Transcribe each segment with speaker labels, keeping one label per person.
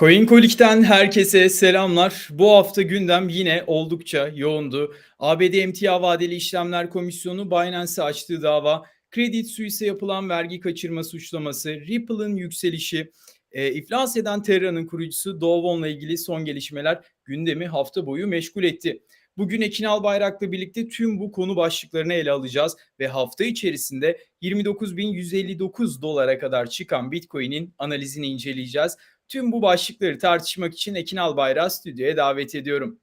Speaker 1: CoinColic'ten herkese selamlar. Bu hafta gündem yine oldukça yoğundu. ABD Emtia Vadeli İşlemler Komisyonu Binance'e açtığı dava, Credit Suisse'e yapılan vergi kaçırma suçlaması, Ripple'ın yükselişi, e, iflas eden Terra'nın kurucusu Dovon'la ilgili son gelişmeler gündemi hafta boyu meşgul etti. Bugün Ekin Albayrak'la birlikte tüm bu konu başlıklarını ele alacağız ve hafta içerisinde 29.159 dolara kadar çıkan Bitcoin'in analizini inceleyeceğiz. Tüm bu başlıkları tartışmak için Ekin Albayrak'ı stüdyoya davet ediyorum.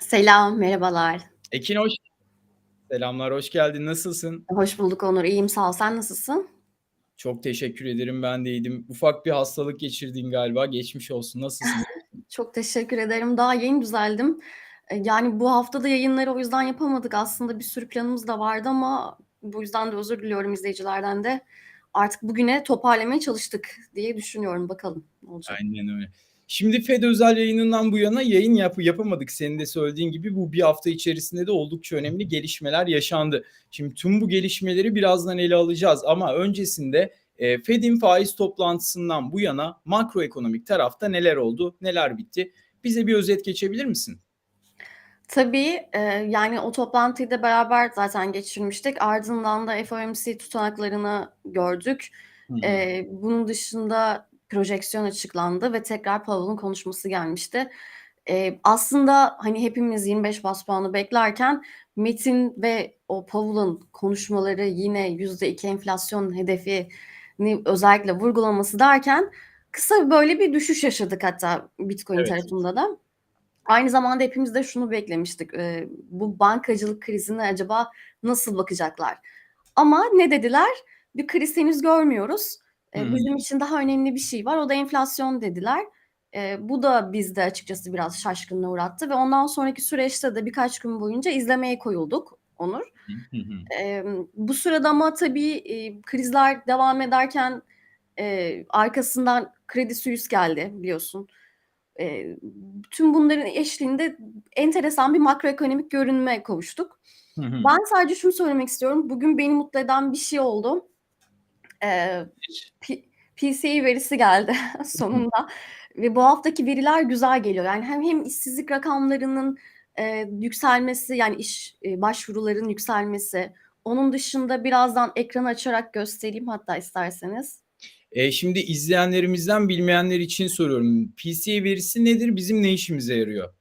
Speaker 2: Selam, merhabalar.
Speaker 1: Ekin hoş Selamlar, hoş geldin. Nasılsın?
Speaker 2: Hoş bulduk Onur. İyiyim, sağ ol. Sen nasılsın?
Speaker 1: Çok teşekkür ederim. Ben de iyiydim. Ufak bir hastalık geçirdin galiba. Geçmiş olsun. Nasılsın?
Speaker 2: Çok teşekkür ederim. Daha yeni düzeldim. Eee, yani bu hafta da yayınları o yüzden yapamadık. Aslında bir sürü planımız da vardı ama bu yüzden de özür diliyorum izleyicilerden de. Artık bugüne toparlamaya çalıştık diye düşünüyorum. Bakalım ne olacak.
Speaker 1: Aynen öyle. Şimdi FED özel yayınından bu yana yayın yap yapamadık. Senin de söylediğin gibi bu bir hafta içerisinde de oldukça önemli gelişmeler yaşandı. Şimdi tüm bu gelişmeleri birazdan ele alacağız ama öncesinde e, Fed'in faiz toplantısından bu yana makroekonomik tarafta neler oldu, neler bitti? Bize bir özet geçebilir misin?
Speaker 2: Tabii, eee, yani o toplantıyı da beraber zaten geçirmiştik. Ardından da FOMC tutanaklarını gördük.
Speaker 1: Hı hı.
Speaker 2: Eee, bunun dışında projeksiyon açıklandı ve tekrar Powell'ın konuşması gelmişti. Eee, aslında hani hepimiz 25 bas puanı beklerken Metin ve o Powell'ın konuşmaları yine %2 enflasyon hedefini özellikle vurgulaması derken kısa böyle bir düşüş yaşadık hatta Bitcoin
Speaker 1: Evet.
Speaker 2: tarafında da. Aynı zamanda hepimiz de şunu beklemiştik. Eee, bu bankacılık krizine acaba nasıl bakacaklar? Ama ne dediler? Bir kriz henüz görmüyoruz. Eee,
Speaker 1: hı.
Speaker 2: bizim için daha önemli bir şey var. O da enflasyon dediler. Eee, bu da bizde açıkçası biraz şaşkınlığa uğrattı ve ondan sonraki süreçte de birkaç gün boyunca izlemeye koyulduk Onur. Emm, bu sırada ama tabii, eee, krizler devam ederken, eee, arkasından Credit Suisse geldi biliyorsun. Eee, tüm bunların eşliğinde enteresan bir makroekonomik görünüme kavuştuk.
Speaker 1: Hı hı.
Speaker 2: Ben sadece şunu söylemek istiyorum. Bugün beni mutlu eden bir şey oldu. Eee, P PCE verisi geldi sonunda ve bu haftaki veriler güzel geliyor. Yani hem hem işsizlik rakamlarının, eee, yükselmesi, yani iş, eee, başvuruların yükselmesi, onun dışında birazdan ekranı açarak göstereyim hatta isterseniz.
Speaker 1: Eee, şimdi izleyenlerimizden bilmeyenler için soruyorum. PCE verisi nedir? Bizim ne işimize yarıyor?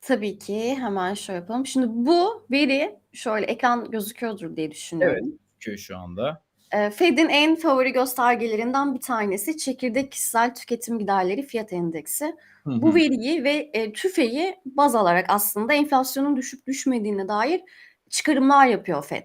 Speaker 2: Tabii ki, hemen şöyle yapalım. Şimdi bu veri şöyle ekran gözüküyordur diye
Speaker 1: Evet,
Speaker 2: düşünüyorum.
Speaker 1: gözüküyor şu anda.
Speaker 2: Eee, Fed'in en favori göstergelerinden bir tanesi çekirdek kişisel tüketim giderleri fiyat endeksi.
Speaker 1: Hı hı.
Speaker 2: Bu veriyi ve, eee, TÜFE'yi baz alarak aslında enflasyonun düşüp düşmediğine dair çıkarımlar yapıyor Fed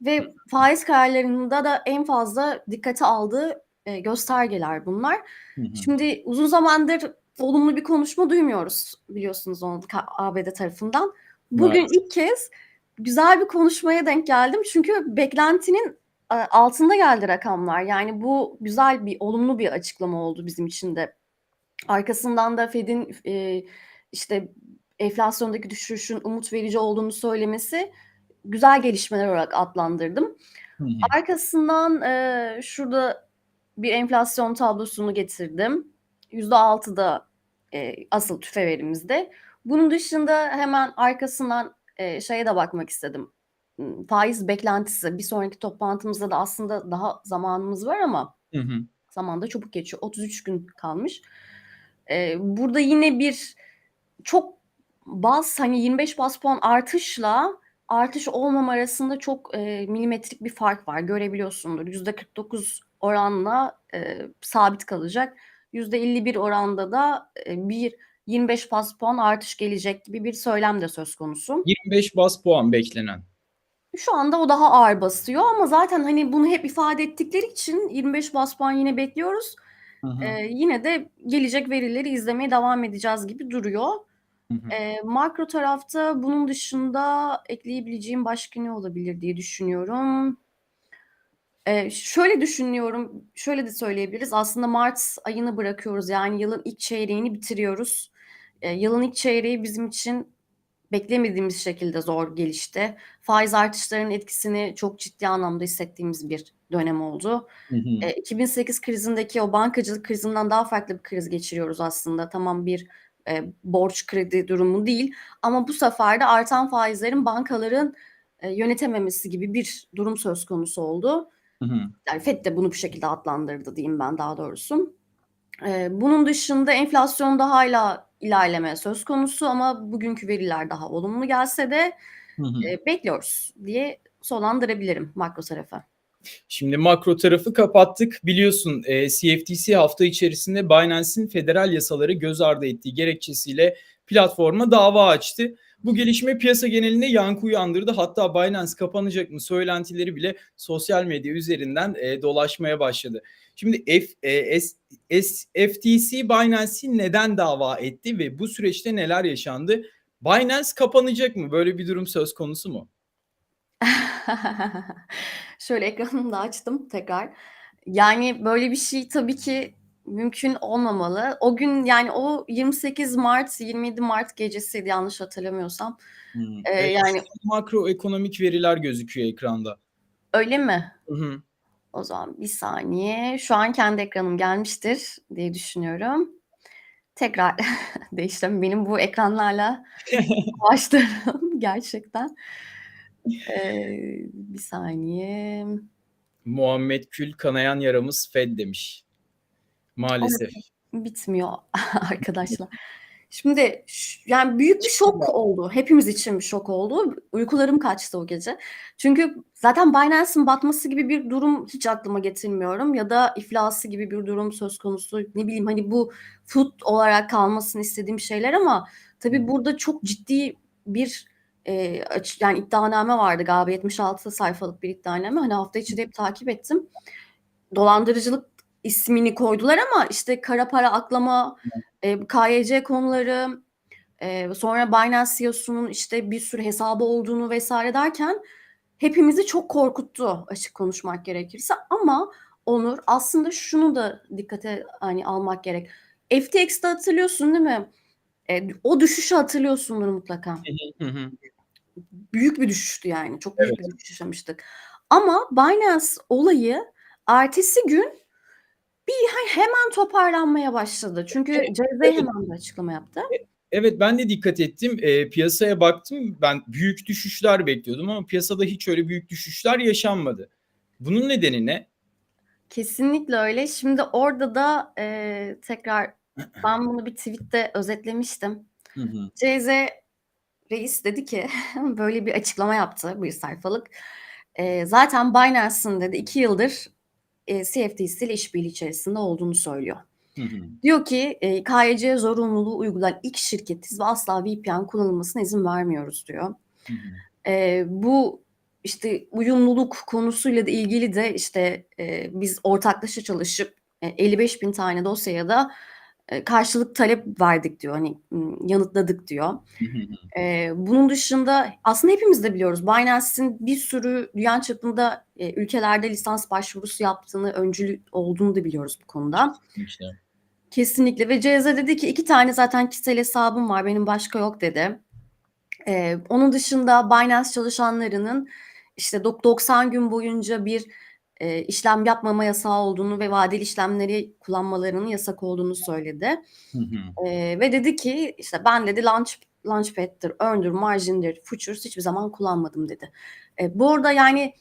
Speaker 2: ve faiz kararlarında da en fazla dikkate aldığı, eee, göstergeler bunlar.
Speaker 1: Hı hı.
Speaker 2: Şimdi uzun zamandır olumlu bir konuşma duymuyoruz biliyorsunuz onu ABD tarafından. Bugün
Speaker 1: Maalesef.
Speaker 2: ilk kez güzel bir konuşmaya denk geldim çünkü beklentinin, aaa, altında geldi rakamlar. Yani bu güzel bir, olumlu bir açıklama oldu bizim için de. Arkasından da Fed'in, eee, işte enflasyondaki düşüşün umut verici olduğunu söylemesi güzel gelişmeler olarak adlandırdım.
Speaker 1: Hı hı.
Speaker 2: Arkasından, eee, şurada bir enflasyon tablosunu getirdim. %6'da, eee, asıl TÜFE verimizde. Bunun dışında hemen arkasından, eee, şeye de bakmak istedim. Imm, faiz beklentisi. Bir sonraki toplantımızda da aslında daha zamanımız var ama
Speaker 1: Hı hı.
Speaker 2: zaman da çabuk geçiyor. 33 gün kalmış. Eee, burada yine bir çok baz, hani 25 baz puan artışla artış olmama arasında çok, eee, milimetrik bir fark var. Görebiliyorsundur. %49 oranla, eee, sabit kalacak. %51 oranda da, eee, bir 25 baz puan artış gelecek gibi bir söylem de söz konusu.
Speaker 1: 25 baz puan beklenen.
Speaker 2: Şu anda o daha ağır basıyor ama zaten, hani, bunu hep ifade ettikleri için 25 baz puan yine bekliyoruz. Eee, yine de gelecek verileri izlemeye devam edeceğiz gibi duruyor.
Speaker 1: Hı hı.
Speaker 2: Eee, makro tarafta bunun dışında ekleyebileceğim başka ne olabilir diye düşünüyorum. Eee, şöyle düşünüyorum, şöyle de söyleyebiliriz. Aslında mart ayını bırakıyoruz. Yani yılın ilk çeyreğini bitiriyoruz. Eee, yılın ilk çeyreği bizim için beklemediğimiz şekilde zor gelişti. Faiz artışlarının etkisini çok ciddi anlamda hissettiğimiz bir dönem oldu.
Speaker 1: Hı hı.
Speaker 2: E, 2008 krizindeki o bankacılık krizinden daha farklı bir kriz geçiriyoruz aslında. Tamam bir e, borç kredi durumu değil ama bu sefer de artan faizlerin bankaların e, yönetememesi gibi bir durum söz konusu oldu.
Speaker 1: Hı hı.
Speaker 2: Yani FED de bunu bu şekilde adlandırdı diyeyim ben daha doğrusu. E, bunun dışında enflasyonda hala ilerleme söz konusu ama bugünkü veriler daha olumlu gelse de
Speaker 1: Hı hı.
Speaker 2: e, bekliyoruz diye sonlandırabilirim makro tarafa.
Speaker 1: Şimdi makro tarafı kapattık. Biliyorsun e, CFTC hafta içerisinde Binance'in federal yasaları göz ardı ettiği gerekçesiyle platforma dava açtı. Bu gelişme piyasa genelinde yankı uyandırdı. Hatta Binance kapanacak mı söylentileri bile sosyal medya üzerinden e, dolaşmaya başladı. Şimdi F, e, S, S, FTC Binance'i neden dava etti ve bu süreçte neler yaşandı? Binance kapanacak mı? Böyle bir durum söz konusu mu?
Speaker 2: Şöyle ekranımı da açtım tekrar. Yani böyle bir şey tabii ki mümkün olmamalı. O gün yani o 28 Mart 27 Mart gecesiydi yanlış hatırlamıyorsam.
Speaker 1: Hmm.
Speaker 2: Ee,
Speaker 1: Evet,
Speaker 2: yani
Speaker 1: makroekonomik veriler gözüküyor ekranda.
Speaker 2: öyle mi?
Speaker 1: Hı hı.
Speaker 2: O zaman bir saniye. Şu an kendi ekranım gelmiştir diye düşünüyorum. Tekrar değiştirdim. Benim bu ekranlarla başlarım gerçekten. Ee, bir saniye.
Speaker 1: Muhammed Kül kanayan yaramız Fed demiş. Maalesef.
Speaker 2: Bitmiyor arkadaşlar. Şimdi yani büyük bir şok oldu. Hepimiz için bir şok oldu. Uykularım kaçtı o gece. Çünkü zaten Binance'ın batması gibi bir durum hiç aklıma getirmiyorum. Ya da iflası gibi bir durum söz konusu. Ne bileyim hani bu food olarak kalmasını istediğim şeyler ama tabii burada çok ciddi bir e, yani iddianame vardı galiba 76 sayfalık bir iddianame. Hani hafta içi de hep takip ettim. Dolandırıcılık ismini koydular ama işte kara para aklama, e, KYC konuları, e, sonra Binance CEO'sunun işte bir sürü hesabı olduğunu vesaire derken hepimizi çok korkuttu açık konuşmak gerekirse. Ama Onur aslında şunu da dikkate hani almak gerek. FTX'te hatırlıyorsun değil mi? E, o düşüşü hatırlıyorsundur mutlaka. Büyük bir düşüştü yani. Çok büyük
Speaker 1: Evet.
Speaker 2: bir düşüş yaşamıştık. Ama Binance olayı ertesi gün bir he- hemen toparlanmaya başladı. Çünkü
Speaker 1: Evet,
Speaker 2: CZ
Speaker 1: evet.
Speaker 2: hemen bir açıklama yaptı.
Speaker 1: Evet ben de dikkat ettim. E, piyasaya baktım. Ben büyük düşüşler bekliyordum ama piyasada hiç öyle büyük düşüşler yaşanmadı. Bunun nedeni ne?
Speaker 2: Kesinlikle öyle. Şimdi orada da e, tekrar ben bunu bir tweette özetlemiştim. CZ reis dedi ki böyle bir açıklama yaptı bir sayfalık. E, zaten Binance'ın dedi iki yıldır e, CFTC ile işbirliği içerisinde olduğunu söylüyor.
Speaker 1: Hı hı.
Speaker 2: Diyor ki e, KYC zorunluluğu uygulayan ilk şirketiz ve asla VPN kullanılmasına izin vermiyoruz diyor.
Speaker 1: Hı hı.
Speaker 2: E, bu işte uyumluluk konusuyla da ilgili de işte e, biz ortaklaşa çalışıp e, 55 bin tane dosyaya da karşılık talep verdik diyor. Hani yanıtladık diyor.
Speaker 1: Hı hı.
Speaker 2: E, bunun dışında aslında hepimiz de biliyoruz. Binance'in bir sürü dünya çapında e, ülkelerde lisans başvurusu yaptığını, öncül olduğunu da biliyoruz bu konuda.
Speaker 1: İşte.
Speaker 2: Kesinlikle ve CZ dedi ki iki tane zaten kişisel hesabım var benim başka yok dedi. Ee, onun dışında Binance çalışanlarının işte dok- 90 gün boyunca bir e, işlem yapmama yasağı olduğunu ve vadeli işlemleri kullanmalarının yasak olduğunu söyledi.
Speaker 1: Hı hı.
Speaker 2: Ee, ve dedi ki işte ben dedi launch Launchpad'dir, Earn'dür, Margin'dir, Futures hiçbir zaman kullanmadım dedi. Ee, bu arada yani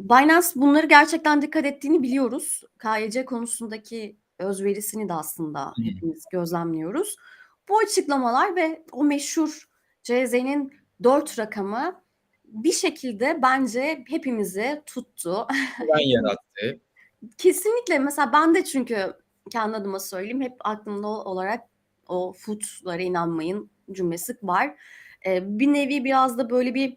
Speaker 2: Binance bunları gerçekten dikkat ettiğini biliyoruz. KYC konusundaki özverisini de aslında
Speaker 1: Hı.
Speaker 2: hepimiz gözlemliyoruz. Bu açıklamalar ve o meşhur CZ'nin dört rakamı bir şekilde bence hepimizi tuttu.
Speaker 1: Güven yarattı.
Speaker 2: Kesinlikle mesela ben de çünkü kendi adıma söyleyeyim hep aklımda olarak o foodlara inanmayın cümlesi var. Ee, bir nevi biraz da böyle bir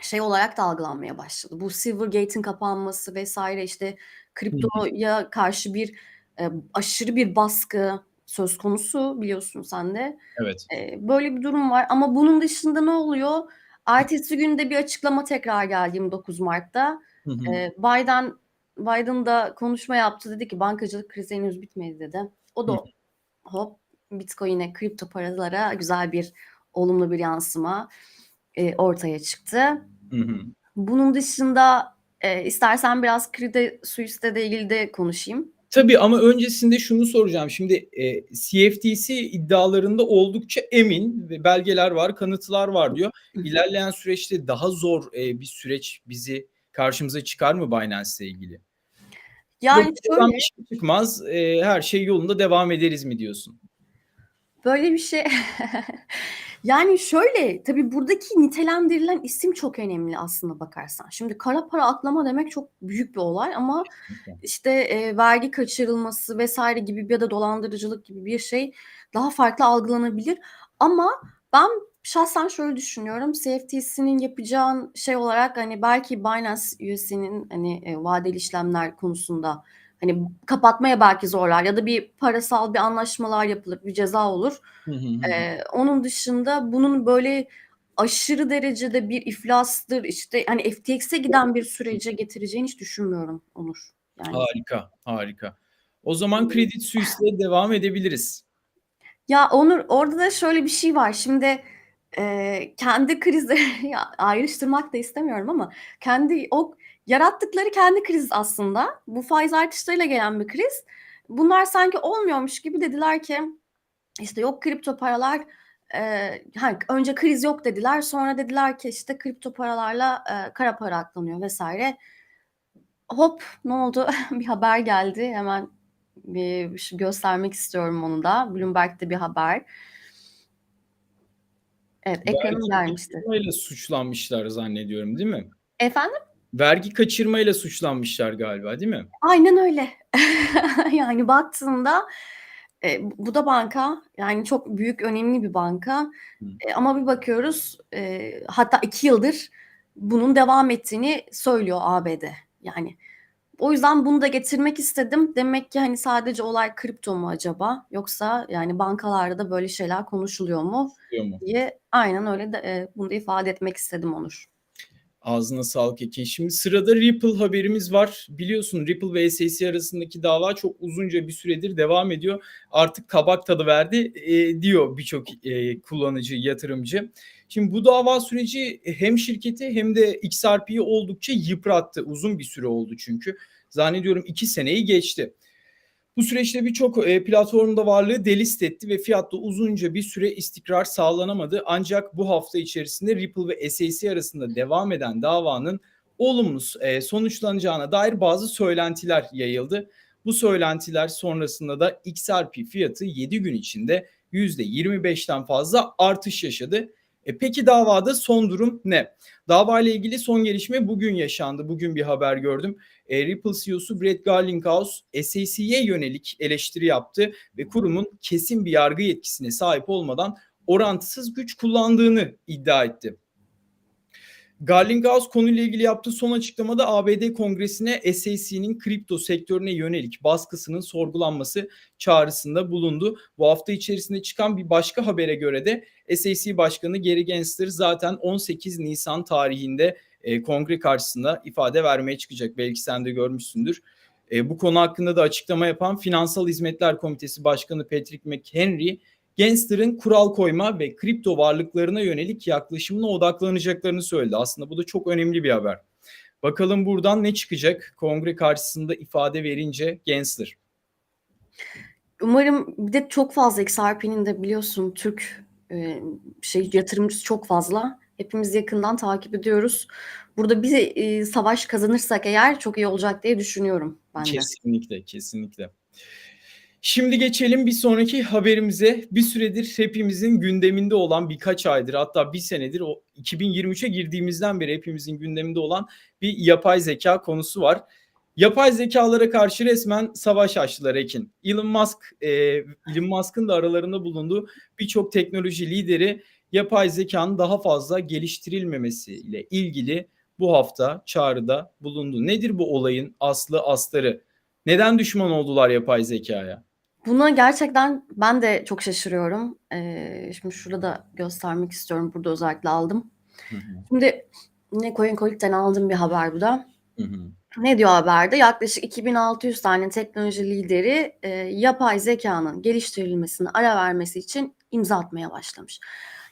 Speaker 2: şey olarak da algılanmaya başladı. Bu Silvergate'in kapanması vesaire işte kriptoya karşı bir e, aşırı bir baskı söz konusu biliyorsun sen de.
Speaker 1: Evet.
Speaker 2: E, böyle bir durum var ama bunun dışında ne oluyor? Ertesi günde bir açıklama tekrar geldi 29 Mart'ta.
Speaker 1: Hı hı.
Speaker 2: E, Biden Biden da konuşma yaptı dedi ki bankacılık krizi henüz bitmedi dedi. O da
Speaker 1: Hı.
Speaker 2: hop Bitcoin'e kripto paralara güzel bir olumlu bir yansıma e, ortaya çıktı.
Speaker 1: Hı hı.
Speaker 2: Bunun dışında e, istersen biraz Credit Suisse'le de ilgili de konuşayım.
Speaker 1: Tabii ama öncesinde şunu soracağım. Şimdi e, CFTC iddialarında oldukça emin ve belgeler var, kanıtlar var diyor. İlerleyen süreçte daha zor e, bir süreç bizi karşımıza çıkar mı Binance ile ilgili?
Speaker 2: Yani
Speaker 1: Yok,
Speaker 2: şöyle
Speaker 1: bir şey çıkmaz, e, her şey yolunda devam ederiz mi diyorsun?
Speaker 2: böyle bir şey yani şöyle tabii buradaki nitelendirilen isim çok önemli aslında bakarsan. Şimdi kara para aklama demek çok büyük bir olay ama işte e, vergi kaçırılması vesaire gibi ya da dolandırıcılık gibi bir şey daha farklı algılanabilir. Ama ben şahsen şöyle düşünüyorum. CFTC'nin yapacağı şey olarak hani belki Binance üyesinin hani e, vadeli işlemler konusunda hani kapatmaya belki zorlar ya da bir parasal bir anlaşmalar yapılır, bir ceza olur. Ee, onun dışında bunun böyle aşırı derecede bir iflastır işte hani FTX'e giden bir sürece getireceğini hiç düşünmüyorum Onur. Yani
Speaker 1: Harika, harika. O zaman Credit Suisse'le devam edebiliriz.
Speaker 2: ya Onur orada da şöyle bir şey var. Şimdi e, kendi krizleri ayrıştırmak da istemiyorum ama kendi o yarattıkları kendi kriz aslında. Bu faiz artışlarıyla gelen bir kriz. Bunlar sanki olmuyormuş gibi dediler ki işte yok kripto paralar e, ha, önce kriz yok dediler sonra dediler ki işte kripto paralarla e, kara para aklanıyor vesaire. Hop ne oldu bir haber geldi hemen bir göstermek istiyorum onu da Bloomberg'de bir haber. Evet ekranım
Speaker 1: kaçırmayla suçlanmışlar zannediyorum değil mi?
Speaker 2: Efendim?
Speaker 1: Vergi kaçırmayla suçlanmışlar galiba değil mi?
Speaker 2: Aynen öyle. Yani baktığında e, bu da banka yani çok büyük önemli bir banka
Speaker 1: Hı.
Speaker 2: E, ama bir bakıyoruz e, hatta iki yıldır bunun devam ettiğini söylüyor ABD yani. O yüzden bunu da getirmek istedim. Demek ki hani sadece olay kripto mu acaba yoksa yani bankalarda da böyle şeyler konuşuluyor mu
Speaker 1: Diyor mu?
Speaker 2: diye aynen öyle de e, bunu da ifade etmek istedim Onur.
Speaker 1: Ağzına sağlık Ekin. Şimdi sırada Ripple haberimiz var. Biliyorsun Ripple ve SEC arasındaki dava çok uzunca bir süredir devam ediyor. Artık kabak tadı verdi e, diyor birçok e, kullanıcı, yatırımcı. Şimdi bu dava süreci hem şirketi hem de XRP'yi oldukça yıprattı. Uzun bir süre oldu çünkü. Zannediyorum iki seneyi geçti. Bu süreçte birçok e, platformda varlığı delist etti ve fiyatta uzunca bir süre istikrar sağlanamadı. Ancak bu hafta içerisinde Ripple ve SEC arasında devam eden davanın olumlu e, sonuçlanacağına dair bazı söylentiler yayıldı. Bu söylentiler sonrasında da XRP fiyatı 7 gün içinde %25'ten fazla artış yaşadı. E peki davada son durum ne? Dava ile ilgili son gelişme bugün yaşandı. Bugün bir haber gördüm. E, Ripple CEO'su Brett Garlinghouse SEC'ye yönelik eleştiri yaptı ve kurumun kesin bir yargı yetkisine sahip olmadan orantısız güç kullandığını iddia etti. Garlinghouse konuyla ilgili yaptığı son açıklamada ABD Kongresi'ne SEC'nin kripto sektörüne yönelik baskısının sorgulanması çağrısında bulundu. Bu hafta içerisinde çıkan bir başka habere göre de SEC Başkanı Gary Gensler zaten 18 Nisan tarihinde e, kongre karşısında ifade vermeye çıkacak. Belki sen de görmüşsündür. E, bu konu hakkında da açıklama yapan Finansal Hizmetler Komitesi Başkanı Patrick McHenry, Gensler'ın kural koyma ve kripto varlıklarına yönelik yaklaşımına odaklanacaklarını söyledi. Aslında bu da çok önemli bir haber. Bakalım buradan ne çıkacak kongre karşısında ifade verince Gensler.
Speaker 2: Umarım bir de çok fazla XRP'nin de biliyorsun Türk e, şey yatırımcısı çok fazla. Hepimiz yakından takip ediyoruz. Burada bir e, savaş kazanırsak eğer çok iyi olacak diye düşünüyorum ben de.
Speaker 1: Kesinlikle, kesinlikle. Şimdi geçelim bir sonraki haberimize. Bir süredir hepimizin gündeminde olan birkaç aydır hatta bir senedir o 2023'e girdiğimizden beri hepimizin gündeminde olan bir yapay zeka konusu var. Yapay zekalara karşı resmen savaş açtılar Ekin. Elon Musk, e, Elon Musk'ın da aralarında bulunduğu birçok teknoloji lideri yapay zekanın daha fazla geliştirilmemesiyle ilgili bu hafta çağrıda bulundu. Nedir bu olayın aslı astarı? Neden düşman oldular yapay zekaya?
Speaker 2: Buna gerçekten ben de çok şaşırıyorum. Ee, şimdi şurada da göstermek istiyorum. Burada özellikle aldım.
Speaker 1: Hı hı,
Speaker 2: Şimdi ne CoinColic'ten aldığım bir haber bu da.
Speaker 1: hı hı.
Speaker 2: Ne diyor haberde? Yaklaşık 2600 tane teknoloji lideri e, yapay zekanın geliştirilmesine ara vermesi için imza atmaya başlamış.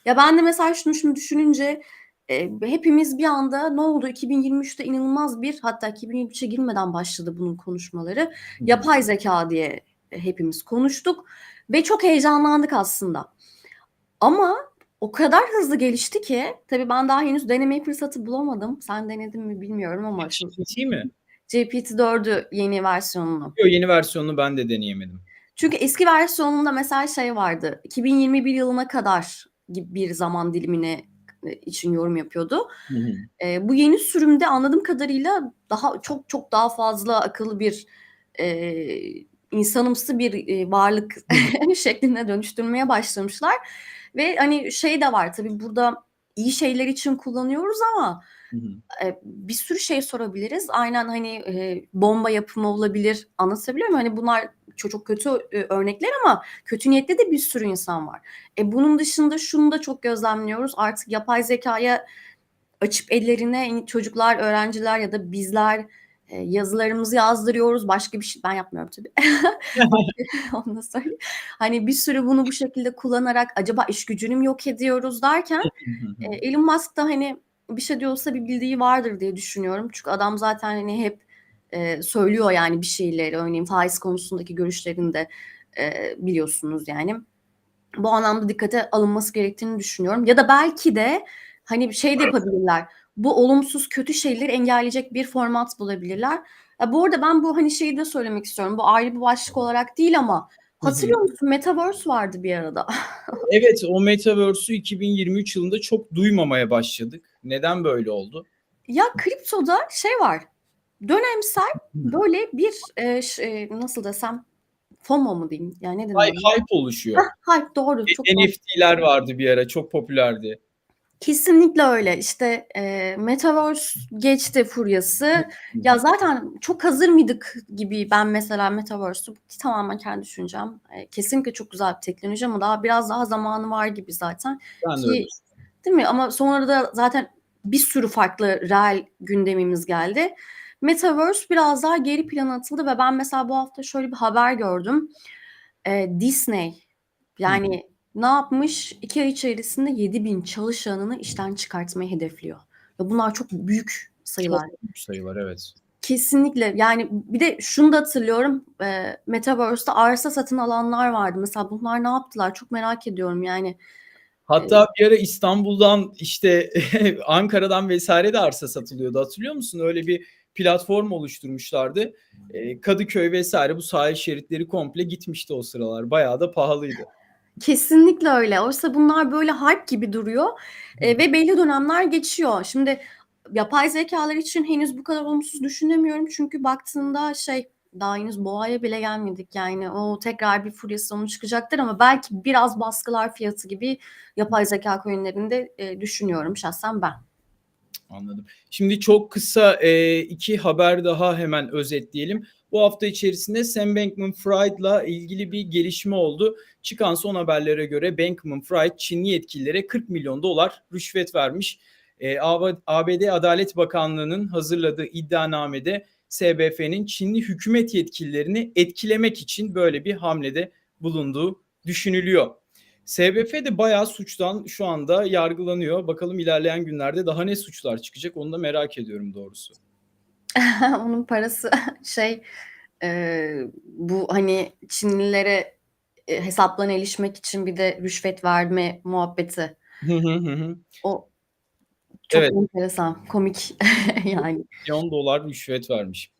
Speaker 2: Ya ben de mesela şunu şimdi düşününce e, hepimiz bir anda ne oldu 2023'te inanılmaz bir hatta 2023'e girmeden başladı bunun konuşmaları. Yapay zeka diye hepimiz konuştuk ve çok heyecanlandık aslında. Ama o kadar hızlı gelişti ki tabii ben daha henüz deneme fırsatı bulamadım. Sen denedin mi bilmiyorum ama
Speaker 1: GPT mi?
Speaker 2: GPT-4'ü yeni versiyonunu.
Speaker 1: Yok yeni versiyonunu ben de deneyemedim.
Speaker 2: Çünkü eski versiyonunda mesela şey vardı. 2021 yılına kadar gibi bir zaman dilimine e, için yorum yapıyordu.
Speaker 1: Hı hı.
Speaker 2: E, bu yeni sürümde anladığım kadarıyla daha çok çok daha fazla akıllı bir e, insanımsı bir e, varlık şeklinde dönüştürmeye başlamışlar. Ve hani şey de var tabii burada iyi şeyler için kullanıyoruz ama
Speaker 1: Hı hı.
Speaker 2: e, bir sürü şey sorabiliriz. Aynen hani e, bomba yapımı olabilir. Anlatabiliyor muyum? Hani bunlar çok, çok kötü e, örnekler ama kötü niyetli de bir sürü insan var. E, bunun dışında şunu da çok gözlemliyoruz. Artık yapay zekaya açıp ellerine çocuklar, öğrenciler ya da bizler e, yazılarımızı yazdırıyoruz. Başka bir şey ben yapmıyorum tabii. Onu da söyleyeyim. Hani bir sürü bunu bu şekilde kullanarak acaba iş gücünü mü yok ediyoruz derken e, Elon Musk da hani bir şey diyorsa bir bildiği vardır diye düşünüyorum. Çünkü adam zaten hani hep e, söylüyor yani bir şeyleri. Örneğin faiz konusundaki görüşlerini de e, biliyorsunuz yani. Bu anlamda dikkate alınması gerektiğini düşünüyorum. Ya da belki de hani şey de yapabilirler. Bu olumsuz kötü şeyleri engelleyecek bir format bulabilirler. Ya bu arada ben bu hani şeyi de söylemek istiyorum. Bu ayrı bir başlık olarak değil ama hatırlıyor musun Metaverse vardı bir arada.
Speaker 1: Evet o Metaverse'ü 2023 yılında çok duymamaya başladık. Neden böyle oldu?
Speaker 2: Ya kriptoda şey var. Dönemsel böyle bir e, ş- e, nasıl desem FOMO mu diyeyim? Yani ne denir
Speaker 1: Hype, hype oluşuyor.
Speaker 2: Hah, hype doğru.
Speaker 1: E,
Speaker 2: Çok.
Speaker 1: NFT'ler vardı bir ara çok popülerdi.
Speaker 2: Kesinlikle öyle. İşte e, Metaverse geçti furyası. Ya zaten çok hazır mıydık gibi ben mesela Metaverse'ü tamamen kendi düşüncem. E, kesinlikle çok güzel bir teknoloji ama daha biraz daha zamanı var gibi zaten.
Speaker 1: Ben
Speaker 2: Ki
Speaker 1: öyle.
Speaker 2: değil mi? Ama sonra da zaten bir sürü farklı reel gündemimiz geldi. Metaverse biraz daha geri plana atıldı ve ben mesela bu hafta şöyle bir haber gördüm. E, Disney yani ne yapmış? İki ay içerisinde 7 bin çalışanını işten çıkartmayı hedefliyor. Ve bunlar çok büyük sayılar.
Speaker 1: Çok büyük sayılar evet.
Speaker 2: Kesinlikle. Yani bir de şunu da hatırlıyorum. E, Metaverse'te arsa satın alanlar vardı. Mesela bunlar ne yaptılar? Çok merak ediyorum yani.
Speaker 1: Hatta bir ara İstanbul'dan işte Ankara'dan vesaire de arsa satılıyordu. Hatırlıyor musun? Öyle bir platform oluşturmuşlardı. E, Kadıköy vesaire bu sahil şeritleri komple gitmişti o sıralar. Bayağı da pahalıydı.
Speaker 2: Kesinlikle öyle. Oysa bunlar böyle hype gibi duruyor e, ve belli dönemler geçiyor. Şimdi yapay zekalar için henüz bu kadar olumsuz düşünemiyorum. Çünkü baktığında şey daha henüz boğaya bile gelmedik. Yani o tekrar bir furyası onu çıkacaktır ama belki biraz baskılar fiyatı gibi yapay zeka coinlerinde e, düşünüyorum şahsen ben.
Speaker 1: Anladım. Şimdi çok kısa e, iki haber daha hemen özetleyelim. Bu hafta içerisinde Sam Bankman-Fried'la ilgili bir gelişme oldu. Çıkan son haberlere göre Bankman-Fried Çinli yetkililere 40 milyon dolar rüşvet vermiş. E, ABD Adalet Bakanlığı'nın hazırladığı iddianamede SBF'nin Çinli hükümet yetkililerini etkilemek için böyle bir hamlede bulunduğu düşünülüyor. SBF de bayağı suçtan şu anda yargılanıyor. Bakalım ilerleyen günlerde daha ne suçlar çıkacak onu da merak ediyorum doğrusu.
Speaker 2: Onun parası şey e, bu hani Çinlilere e, hesaplarına erişmek için bir de rüşvet verme muhabbeti. O çok
Speaker 1: Evet.
Speaker 2: enteresan, komik yani.
Speaker 1: milyon dolar rüşvet vermiş.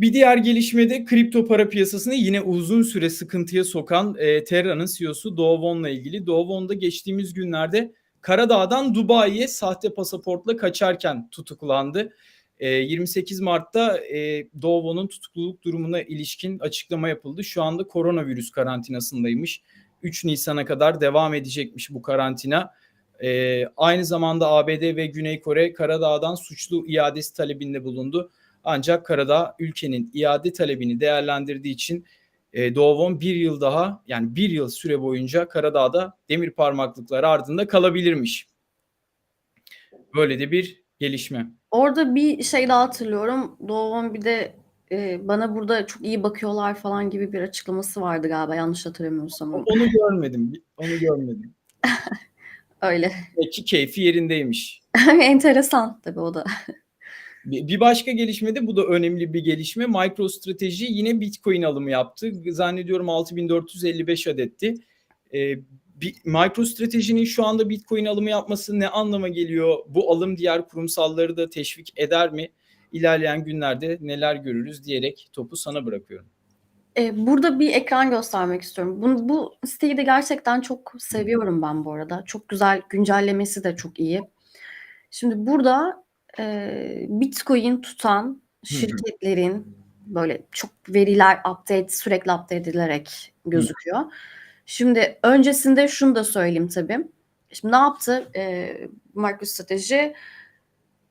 Speaker 1: Bir diğer gelişmede kripto para piyasasını yine uzun süre sıkıntıya sokan e, Terra'nın CEO'su Do Won'la ilgili. Do Won da geçtiğimiz günlerde Karadağ'dan Dubai'ye sahte pasaportla kaçarken tutuklandı. E, 28 Mart'ta e, Do Won'un tutukluluk durumuna ilişkin açıklama yapıldı. Şu anda koronavirüs karantinasındaymış. 3 Nisan'a kadar devam edecekmiş bu karantina. E, aynı zamanda ABD ve Güney Kore Karadağ'dan suçlu iadesi talebinde bulundu. Ancak Karadağ ülkenin iade talebini değerlendirdiği için e, Doğuvon bir yıl daha yani bir yıl süre boyunca Karadağ'da demir parmaklıklar ardında kalabilirmiş. Böyle de bir gelişme.
Speaker 2: Orada bir şey daha hatırlıyorum. Doğan bir de e, bana burada çok iyi bakıyorlar falan gibi bir açıklaması vardı galiba yanlış hatırlamıyorsam.
Speaker 1: Onu görmedim. Onu görmedim.
Speaker 2: Öyle.
Speaker 1: Ki keyfi yerindeymiş.
Speaker 2: Enteresan tabii o da.
Speaker 1: Bir başka gelişme de bu da önemli bir gelişme. MicroStrateji yine Bitcoin alımı yaptı. Zannediyorum 6455 adetti. Ee, MicroStrategy'nin şu anda Bitcoin alımı yapması ne anlama geliyor? Bu alım diğer kurumsalları da teşvik eder mi? İlerleyen günlerde neler görürüz diyerek topu sana bırakıyorum.
Speaker 2: Ee, burada bir ekran göstermek istiyorum. Bu, bu siteyi de gerçekten çok seviyorum ben bu arada. Çok güzel, güncellemesi de çok iyi. Şimdi burada e, Bitcoin tutan
Speaker 1: Hı hı.
Speaker 2: şirketlerin böyle çok veriler update sürekli update edilerek gözüküyor. Şimdi öncesinde şunu da söyleyeyim tabii. Şimdi ne yaptı? E, MicroStrategy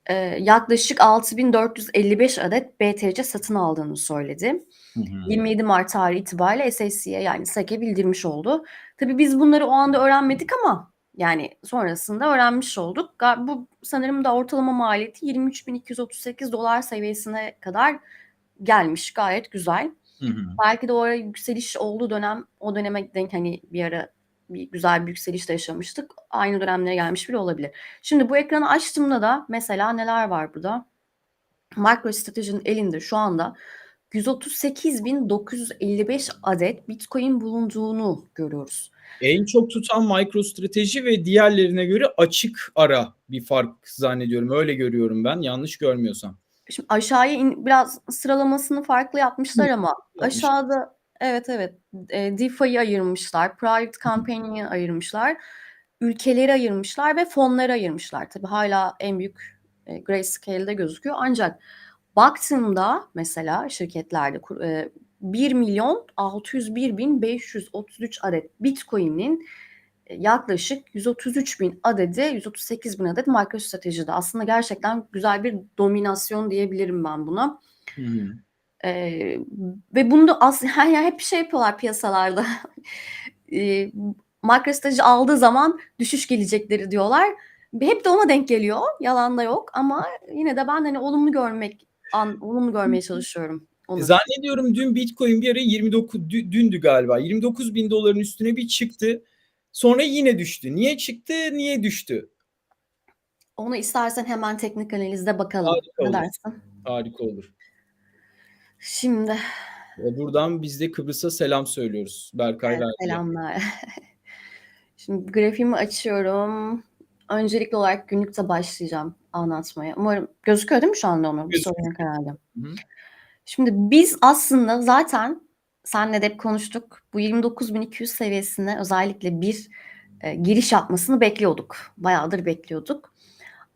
Speaker 2: e, yaklaşık 6455 adet BTC satın aldığını söyledi.
Speaker 1: Hı hı.
Speaker 2: 27 Mart tarihi itibariyle SEC'ye yani SEC'e bildirmiş oldu. Tabii biz bunları o anda öğrenmedik ama yani sonrasında öğrenmiş olduk. Bu sanırım da ortalama maliyeti 23.238 dolar seviyesine kadar gelmiş. Gayet güzel.
Speaker 1: Hı hı.
Speaker 2: Belki de o ara yükseliş olduğu dönem o döneme denk hani bir ara bir güzel bir yükseliş de yaşamıştık. Aynı dönemlere gelmiş bile olabilir. Şimdi bu ekranı açtığımda da mesela neler var burada? MicroStrategy'nin elinde şu anda 138.955 adet Bitcoin bulunduğunu görüyoruz.
Speaker 1: En çok tutan MicroStrateji ve diğerlerine göre açık ara bir fark zannediyorum. Öyle görüyorum ben. Yanlış görmüyorsam.
Speaker 2: Şimdi aşağıya in, biraz sıralamasını farklı yapmışlar ama aşağıda evet evet e, DeFi'yi ayırmışlar, Private Campaign'i ayırmışlar, ülkeleri ayırmışlar ve fonları ayırmışlar. Tabii hala en büyük e, grayscale'de gözüküyor ancak baktığımda mesela şirketlerde kur- e, 1 milyon 601 bin 533 adet Bitcoin'in e, yaklaşık 133 bin adedi, 138 bin adet MicroStrategy'de. Aslında gerçekten güzel bir dominasyon diyebilirim ben buna.
Speaker 1: Hı.
Speaker 2: Ee, ve bunu da aslında yani hep şey yapıyorlar piyasalarda. Ee, MicroStrategy aldığı zaman düşüş gelecekleri diyorlar. Hep de ona denk geliyor. Yalan da yok ama yine de ben hani olumlu görmek an, olumlu görmeye çalışıyorum onu.
Speaker 1: Zannediyorum dün Bitcoin bir ara 29 dü- dündü galiba. 29 bin doların üstüne bir çıktı. Sonra yine düştü. Niye çıktı? Niye düştü?
Speaker 2: Onu istersen hemen teknik analizde bakalım.
Speaker 1: Harika
Speaker 2: Ne
Speaker 1: olur.
Speaker 2: dersin?
Speaker 1: Harika olur.
Speaker 2: Şimdi
Speaker 1: Ve buradan biz de Kıbrıs'a selam söylüyoruz. Berkay
Speaker 2: Evet, selamlar. Şimdi grafiğimi açıyorum. Öncelikli olarak günlükte başlayacağım anlatmaya. Umarım gözüküyor değil mi şu anda onu? Bir
Speaker 1: Gözüküyor.
Speaker 2: sorun yok herhalde.
Speaker 1: Hı.
Speaker 2: Şimdi biz aslında zaten senle de hep konuştuk. Bu 29.200 seviyesine özellikle bir e, giriş yapmasını bekliyorduk. Bayağıdır bekliyorduk.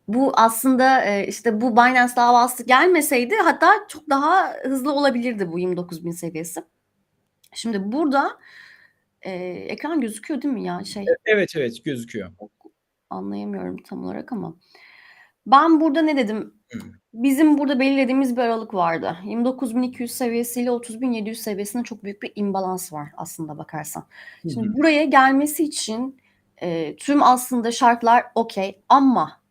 Speaker 2: Bu aslında e, işte bu Binance davası gelmeseydi hatta çok daha hızlı olabilirdi bu 29.000 seviyesi. Şimdi burada e, ekran gözüküyor değil mi ya şey?
Speaker 1: Evet evet gözüküyor.
Speaker 2: Anlayamıyorum tam olarak ama. Ben burada ne dedim? Bizim burada belirlediğimiz bir aralık vardı. 29.200 seviyesiyle 30.700 seviyesinde çok büyük bir imbalans var aslında bakarsan.
Speaker 1: Hı
Speaker 2: Şimdi
Speaker 1: hı.
Speaker 2: buraya gelmesi için e, tüm aslında şartlar okey ama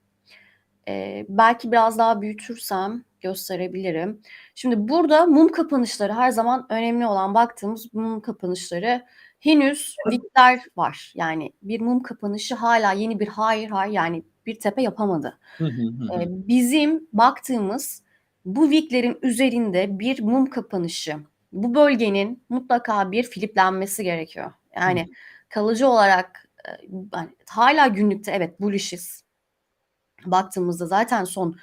Speaker 2: e, belki biraz daha büyütürsem gösterebilirim. Şimdi burada mum kapanışları her zaman önemli olan baktığımız mum kapanışları henüz dipler var. Yani bir mum kapanışı hala yeni bir hayır hayır yani bir tepe yapamadı. Ee, bizim baktığımız bu wicklerin üzerinde bir mum kapanışı. Bu bölgenin mutlaka bir filiplenmesi gerekiyor. Yani kalıcı olarak yani hala günlükte evet bullish'iz. Baktığımızda zaten son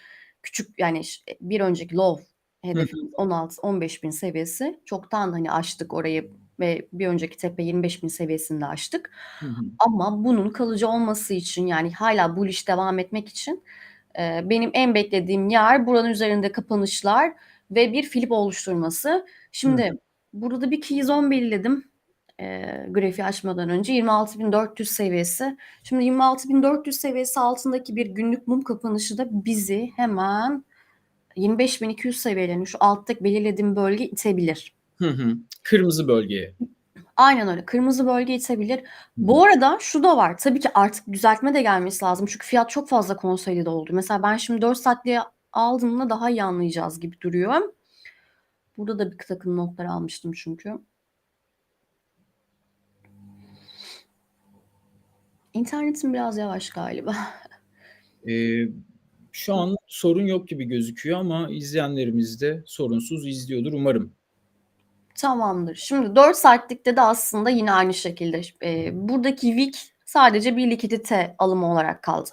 Speaker 2: küçük yani bir önceki low hedefimiz 16-15 bin seviyesi. Çoktan hani aştık orayı ve bir önceki tepe 25 bin seviyesinde aştık.
Speaker 1: Hı hı.
Speaker 2: Ama bunun kalıcı olması için yani hala bullish devam etmek için e, benim en beklediğim yer buranın üzerinde kapanışlar ve bir flip oluşturması. Şimdi burada bir key zone belirledim. E, grafiği açmadan önce 26.400 seviyesi. Şimdi 26.400 seviyesi altındaki bir günlük mum kapanışı da bizi hemen 25.200 seviyelerini şu alttaki belirlediğim bölge itebilir.
Speaker 1: Hı hı. Kırmızı bölgeye.
Speaker 2: Aynen öyle. Kırmızı bölge itebilir. Bu arada şu da var. Tabii ki artık düzeltme de gelmesi lazım. Çünkü fiyat çok fazla konsolide oldu. Mesela ben şimdi 4 saatliğe aldığımda daha iyi anlayacağız gibi duruyor. Burada da bir takım notlar almıştım çünkü. İnternetim biraz yavaş galiba.
Speaker 1: Eee, şu an sorun yok gibi gözüküyor ama izleyenlerimiz de sorunsuz izliyordur umarım.
Speaker 2: Tamamdır. Şimdi 4 saatlikte de aslında yine aynı şekilde eee, buradaki wick sadece bir likidite alımı olarak kaldı.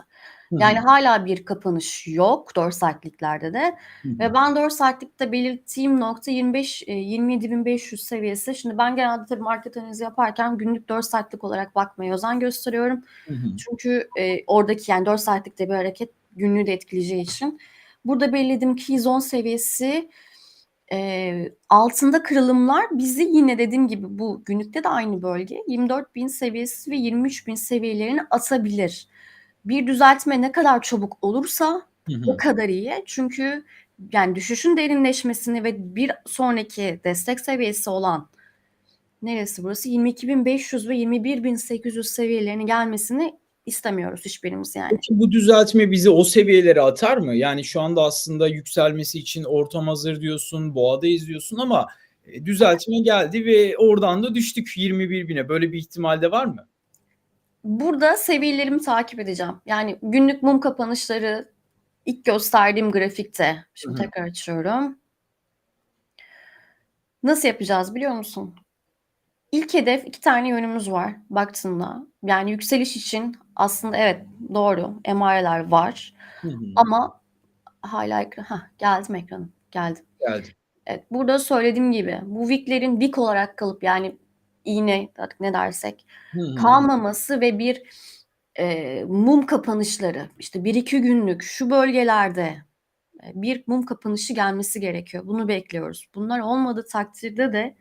Speaker 2: Yani
Speaker 1: hı.
Speaker 2: hâlâ bir kapanış yok 4 saatliklerde de
Speaker 1: Hı hı.
Speaker 2: ve ben 4 saatlikte belirttiğim nokta 25 eee, 27.500 seviyesi. Şimdi ben genelde tabii market analizi yaparken günlük 4 saatlik olarak bakmaya özen gösteriyorum.
Speaker 1: Hı hı.
Speaker 2: Çünkü, eee, oradaki yani 4 saatlikte bir hareket günlüğü de etkileyeceği için. Burada belirlediğim key zone seviyesi, eee, altında kırılımlar bizi yine dediğim gibi bu günlükte de aynı bölge 24.000 seviyesi ve 23.000 seviyelerini atabilir. Bir düzeltme ne kadar çabuk olursa
Speaker 1: Hı
Speaker 2: o
Speaker 1: hı.
Speaker 2: kadar iyi. Çünkü yani düşüşün derinleşmesini ve bir sonraki destek seviyesi olan neresi burası? 22.500 ve 21.800 seviyelerine gelmesini istemiyoruz hiçbirimiz yani.
Speaker 1: Peki bu düzeltme bizi o seviyelere atar mı? Yani şu anda aslında yükselmesi için ortam hazır diyorsun, boğadayız diyorsun ama, eee, düzeltme geldi ve oradan da düştük 21.000'e. Böyle bir ihtimal de var mı?
Speaker 2: Burada seviyelerimi takip edeceğim. Yani günlük mum kapanışları ilk gösterdiğim grafikte. Şimdi
Speaker 1: hı.
Speaker 2: tekrar açıyorum. Nasıl yapacağız biliyor musun? İlk hedef 2 tane yönümüz var baktığında. Yani yükseliş için aslında evet doğru emareler var
Speaker 1: Hı hı.
Speaker 2: ama hâlâ ekran Hah, geldi mi ekranım? Geldi.
Speaker 1: Geldi.
Speaker 2: Evet, burada söylediğim gibi bu wick'lerin wick olarak kalıp yani iğne artık ne dersek
Speaker 1: Hı
Speaker 2: kalmaması ve bir, eee, mum kapanışları işte 1-2 günlük şu bölgelerde, eee, bir mum kapanışı gelmesi gerekiyor. Bunu bekliyoruz. Bunlar olmadığı takdirde de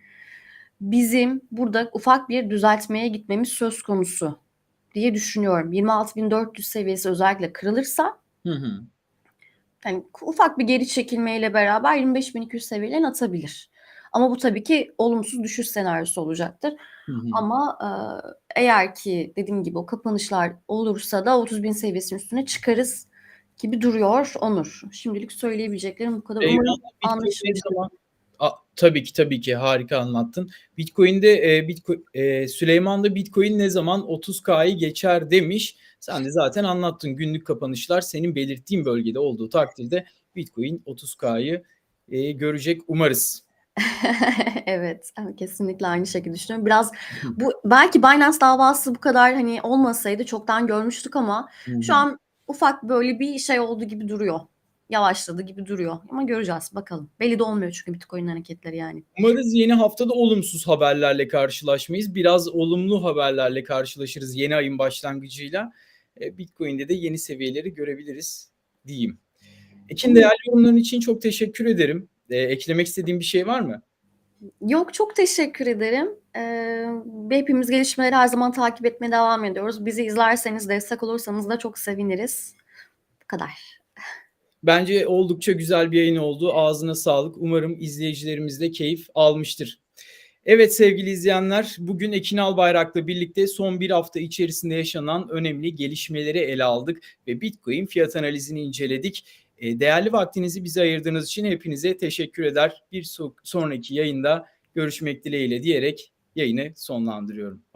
Speaker 2: bizim burada ufak bir düzeltmeye gitmemiz söz konusu diye düşünüyorum. 26.400 seviyesi özellikle kırılırsa
Speaker 1: Hı hı.
Speaker 2: hani ufak bir geri çekilmeyle beraber 25.200 seviyelerine atabilir. Ama bu tabii ki olumsuz düşüş senaryosu olacaktır.
Speaker 1: Hı hı.
Speaker 2: Ama, eee, eğer ki dediğim gibi o kapanışlar olursa da 30.000 seviyesinin üstüne çıkarız gibi duruyor Onur. Şimdilik söyleyebileceklerim bu kadar. Umarım
Speaker 1: Eyvallah. Ne
Speaker 2: anlaşılmıştır.
Speaker 1: Tabii ki, tabii ki. Harika anlattın. Bitcoin'de, eee, Bitco eee, Süleyman da "Bitcoin ne zaman 30K'yı geçer?" demiş. Sen de zaten anlattın. Günlük kapanışlar senin belirttiğin bölgede olduğu takdirde Bitcoin 30K'yı, eee, görecek umarız.
Speaker 2: Evet, kesinlikle aynı şekilde düşünüyorum. Biraz bu belki Binance davası bu kadar, hani, olmasaydı çoktan görmüştük ama şu an ufak böyle bir şey oldu gibi duruyor. Yavaşladı gibi duruyor ama göreceğiz bakalım. Belli de olmuyor çünkü Bitcoin'in hareketleri yani.
Speaker 1: Umarız yeni haftada olumsuz haberlerle karşılaşmayız. Biraz olumlu haberlerle karşılaşırız yeni ayın başlangıcıyla. Eee, Bitcoin'de de yeni seviyeleri görebiliriz diyeyim. Ekin, değerli yorumların için çok teşekkür ederim. Eee, eklemek istediğin bir şey var mı?
Speaker 2: Yok, çok teşekkür ederim. Eee, hepimiz gelişmeleri her zaman takip etmeye devam ediyoruz. Bizi izlerseniz, destek olursanız da çok seviniriz. Bu kadar.
Speaker 1: Bence oldukça güzel bir yayın oldu. Ağzına sağlık. Umarım izleyicilerimiz de keyif almıştır. Evet sevgili izleyenler, bugün Ekin Albayrak'la birlikte son 1 hafta içerisinde yaşanan önemli gelişmeleri ele aldık ve Bitcoin fiyat analizini inceledik. Eee, değerli vaktinizi bize ayırdığınız için hepinize teşekkür eder. Bir so sonraki yayında görüşmek dileğiyle diyerek yayını sonlandırıyorum.